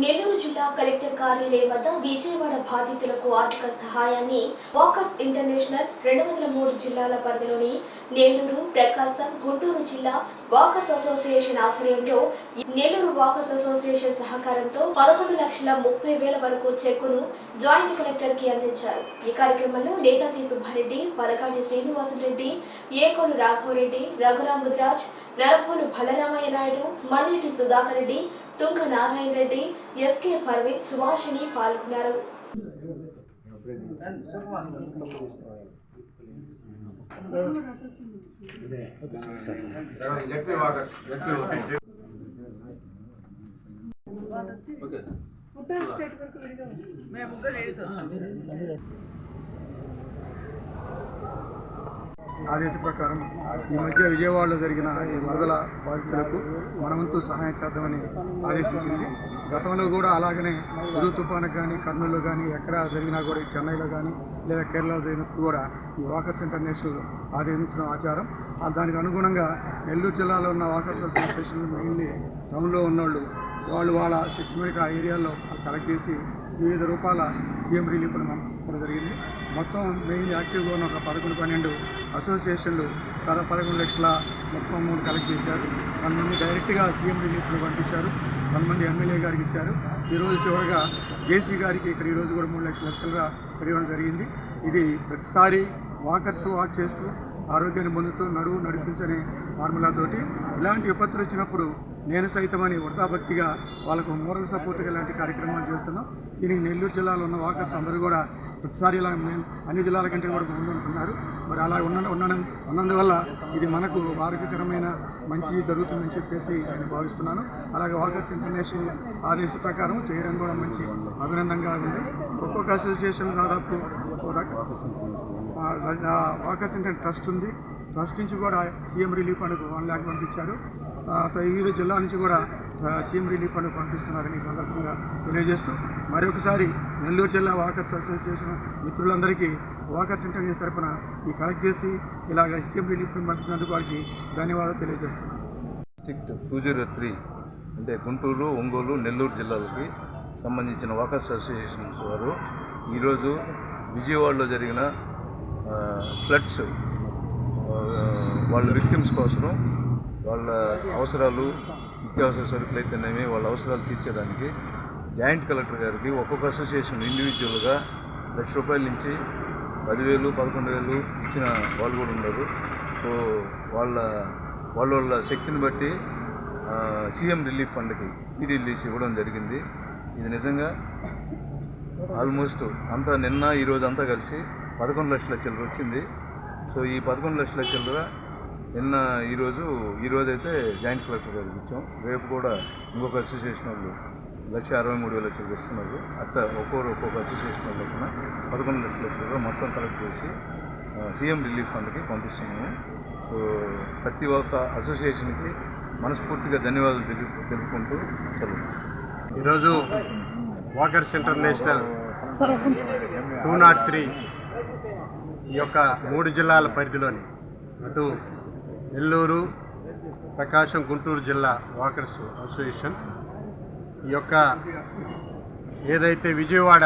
నెల్లూరు జిల్లా కలెక్టర్ కార్యాలయం వద్ద విజయవాడ బాధితులకు ఆర్థిక సహాయాన్ని వాకర్స్ ఇంటర్నేషనల్ రెండు వందల మూడు జిల్లాల పరిధిలోని నెల్లూరు ప్రకాశం గుంటూరు జిల్లా వాకర్స్ అసోసియేషన్ ఆధ్వర్యంలో నెల్లూరు వాకర్స్ అసోసియేషన్ సహకారంతో పదకొండు లక్షల ముప్పై వేల వరకు చెక్కును జాయింట్ కలెక్టర్కి అందించారు. ఈ కార్యక్రమంలో నేతాజీ సుబ్బారెడ్డి పలకాటి శ్రీనివాసరెడ్డి ఏకోలు రాఘవరెడ్డి రఘురామ్ ముద్రాజ్ నరపోలు బలరామయ్య నాయుడు మన్నేటి సుధాకర్ రెడ్డి తుంగ నారాయణ రెడ్డి ఎస్కే పర్వీన్ సుభాషిణి పాల్గొన్నారు. మేము ముగ్గురు ఆదేశ ప్రకారం ఈ మధ్య విజయవాడలో జరిగిన ఈ వరదల బాధితులకు మనవంతు సహాయం చేద్దామని ఆదేశించింది. గతంలో కూడా అలాగనే ఉదు తుఫాను కానీ కర్నూలులో కానీ ఎక్కడ జరిగినా కూడా చెన్నైలో కానీ లేదా కేరళలో జరిగినప్పుడు కూడా ఈ వాకర్స్ ఇంటర్నేషనల్ ఆదేశించిన ఆచారం. దానికి అనుగుణంగా నెల్లూరు జిల్లాలో ఉన్న వాకర్స్ అసోసియేషన్ మెయిన్లీ టౌన్లో ఉన్నోళ్ళు వాళ్ళు వాళ్ళ శక్తి మేరకు ఆ ఏరియాలో కలెక్ట్ చేసి వివిధ రూపాల సీఎం రిలీఫ్ను పంపడం జరిగింది. మొత్తం మెయిన్ యాక్టివ్గా ఉన్న ఒక పదకొండు పన్నెండు అసోసియేషన్లు పద పదకొండు లక్షల మొత్తం అమౌంట్ కలెక్ట్ చేశారు. కొంతమంది డైరెక్ట్గా సీఎం రిలీఫ్లో పంపించారు. కొంతమంది ఎమ్మెల్యే గారికి ఇచ్చారు. ఈరోజు చివరిగా జేసీ గారికి ఇక్కడ ఈరోజు కూడా మూడు లక్షల లక్షలుగా ఇవ్వడం జరిగింది. ఇది ప్రతిసారి వాకర్స్ వాక్ చేస్తూ ఆరోగ్యాన్ని పొందుతూ నడువు నడిపించని ఫార్ములాతోటి ఇలాంటి విపత్తులు వచ్చినప్పుడు నేను సైతమని వృతాభక్తిగా వాళ్ళకు మోరల్ సపోర్ట్గా ఇలాంటి కార్యక్రమాలు చేస్తున్నాం. దీనికి నెల్లూరు జిల్లాలో ఉన్న వాకర్స్ అందరూ కూడా ప్రతిసారి ఇలా మేము అన్ని జిల్లాల కంటే కూడా ముందుంటున్నారు మరి అలా ఉన్న ఉండడం ఉన్నందువల్ల ఇది మనకు ఆరోగ్యకరమైన మంచి జరుగుతుందని చెప్పేసి నేను భావిస్తున్నాను. అలాగే వాకర్స్ ఇంటర్నేషనల్ ఆదేశ ప్రకారం చేయడం కూడా మంచి అభినందంగా ఉంది. ఒక్కొక్క అసోసియేషన్ దాదాపు వాకర్స్ ఇంటర్ ట్రస్ట్ ఉంది. ట్రస్ట్ నుంచి కూడా సీఎం రిలీఫ్ ఫండ్కు వన్ ల్యాక్ పంపించారు. ఆ, వివిధ జిల్లా నుంచి కూడా సీఎం రిలీఫ్ ఫండ్ పంపిస్తున్నారని ఈ సందర్భంగా తెలియజేస్తూ మరొకసారి నెల్లూరు జిల్లా వాకర్స్ అసోసియేషన్ మిత్రులందరికీ వాకర్స్ ఇంటర్వ్యూస్ తరపున ఈ కలెక్ట్ చేసి ఇలాగ సీఎం రిలీఫ్ ఫండ్ పంపించినందుకు వారికి ధన్యవాదాలు తెలియజేస్తున్నాను. డిస్ట్రిక్ట్ టూ జీరో త్రీ అంటే గుంటూరు ఒంగోలు నెల్లూరు జిల్లాలకి సంబంధించిన వాకర్స్ అసోసియేషన్స్ వారు. ఈరోజు విజయవాడలో జరిగిన ఫ్లడ్స్ వాళ్ళ విక్టిమ్స్ కోసం వాళ్ళ అవసరాలు నిత్యావసర సరుకులు అయితేనేమి వాళ్ళ అవసరాలు తీర్చేదానికి జాయింట్ కలెక్టర్ గారికి ఒక్కొక్క అసోసియేషన్ ఇండివిజువల్గా లక్ష రూపాయల నుంచి పదివేలు పదకొండు వేలు ఇచ్చిన వాళ్ళు కూడా ఉన్నారు. సో వాళ్ళ వాళ్ళ వాళ్ళ శక్తిని బట్టి సీఎం రిలీఫ్ ఫండ్కి ఈ రిలీజ్ ఇవ్వడం జరిగింది. ఇది నిజంగా ఆల్మోస్ట్ అంతా నిన్న ఈరోజు అంతా కలిసి పదకొండు లక్షల చిల్లర వచ్చింది. సో ఈ పదకొండు లక్షల చిల్లర నిన్న ఈరోజు ఈరోజు అయితే జాయింట్ కలెక్టర్ గారికి ఇచ్చాం. రేపు కూడా ఇంకొక అసోసియేషన్ వాళ్ళు లక్ష అరవై మూడు వేల చిల్లర ఇస్తున్నారు అట్లా ఒక్కొక్కరు ఒక్కొక్క అసోసియేషన్ వాళ్ళ లెక్కన పదకొండు లక్షల లక్షలు మొత్తం కలెక్ట్ చేసి సీఎం రిలీఫ్ ఫండ్కి పంపిస్తున్నాము. ప్రతి ఒక్క అసోసియేషన్కి మనస్ఫూర్తిగా ధన్యవాదాలు తెలుపు తెలుపుకుంటూ సెలవు. ఈరోజు walkers international two nought three ఈ యొక్క మూడు జిల్లాల పరిధిలోని అటు నెల్లూరు ప్రకాశం గుంటూరు జిల్లా వాకర్స్ అసోసియేషన్ ఈ యొక్క ఏదైతే విజయవాడ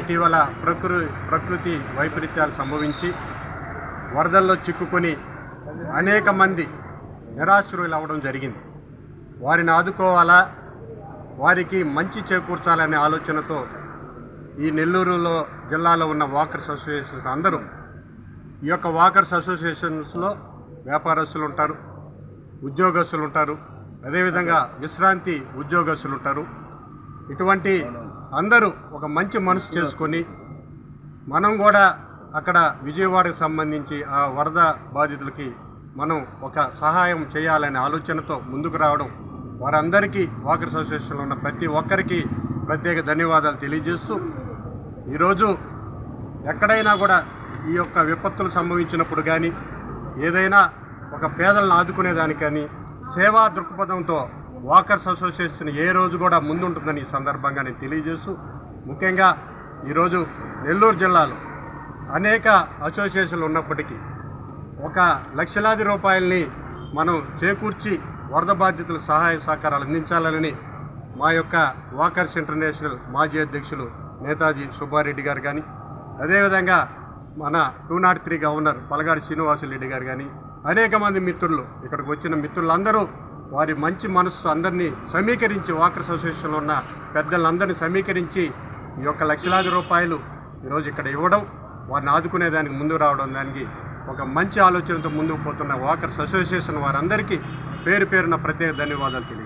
ఇటీవల ప్రకృ ప్రకృతి వైపరీత్యాలు సంభవించి వరదల్లో చిక్కుకొని అనేక మంది నిరాశ్రులు అవ్వడం జరిగింది. వారిని ఆదుకోవాలా? వారికి మంచి చేకూర్చాలనే ఆలోచనతో ఈ నెల్లూరులో జిల్లాలో ఉన్న వాకర్స్ అసోసియేషన్స్ అందరూ ఈ యొక్క వాకర్స్ అసోసియేషన్స్లో వ్యాపారస్తులు ఉంటారు ఉద్యోగస్తులు ఉంటారు అదేవిధంగా విశ్రాంతి ఉద్యోగస్తులు ఉంటారు ఇటువంటి అందరూ ఒక మంచి మనసు చేసుకొని మనం కూడా అక్కడ విజయవాడకు సంబంధించి ఆ వరద బాధితులకి మనం ఒక సహాయం చేయాలనే ఆలోచనతో ముందుకు రావడం వారందరికీ వాకర్స్ అసోసియేషన్లో ఉన్న ప్రతి ఒక్కరికి ప్రత్యేక ధన్యవాదాలు తెలియజేస్తూ ఈరోజు ఎక్కడైనా కూడా ఈ యొక్క విపత్తులు సంభవించినప్పుడు కానీ ఏదైనా ఒక పేదలను ఆదుకునేదానికని కానీ సేవా దృక్పథంతో వాకర్స్ అసోసియేషన్ ఏ రోజు కూడా ముందుంటుందని ఈ సందర్భంగా నేను తెలియజేస్తూ ముఖ్యంగా ఈరోజు నెల్లూరు జిల్లాలో అనేక అసోసియేషన్లు ఉన్నప్పటికీ ఒక లక్షలాది రూపాయలని మనం చేకూర్చి వరద బాధ్యతలు సహాయ సహకారాలు అందించాలని మా యొక్క వాకర్స్ ఇంటర్నేషనల్ మాజీ అధ్యక్షులు నేతాజీ సుబ్బారెడ్డి గారు కానీ అదేవిధంగా మన two nought three governor Palagadi Srinivasulareddy గారు కానీ అనేక మంది మిత్రులు ఇక్కడికి వచ్చిన మిత్రులందరూ వారి మంచి మనస్సు అందరినీ సమీకరించి వాకర్ అసోసియేషన్లో ఉన్న పెద్దలందరినీ సమీకరించి ఈ యొక్క లక్షలాది రూపాయలు ఈరోజు ఇక్కడ ఇవ్వడం వారిని ఆదుకునే దానికి రావడం దానికి ఒక మంచి ఆలోచనతో ముందుకు పోతున్న వాకర్స్ అసోసియేషన్ వారందరికీ పేరు పేరున ప్రత్యేక ధన్యవాదాలు తెలియదు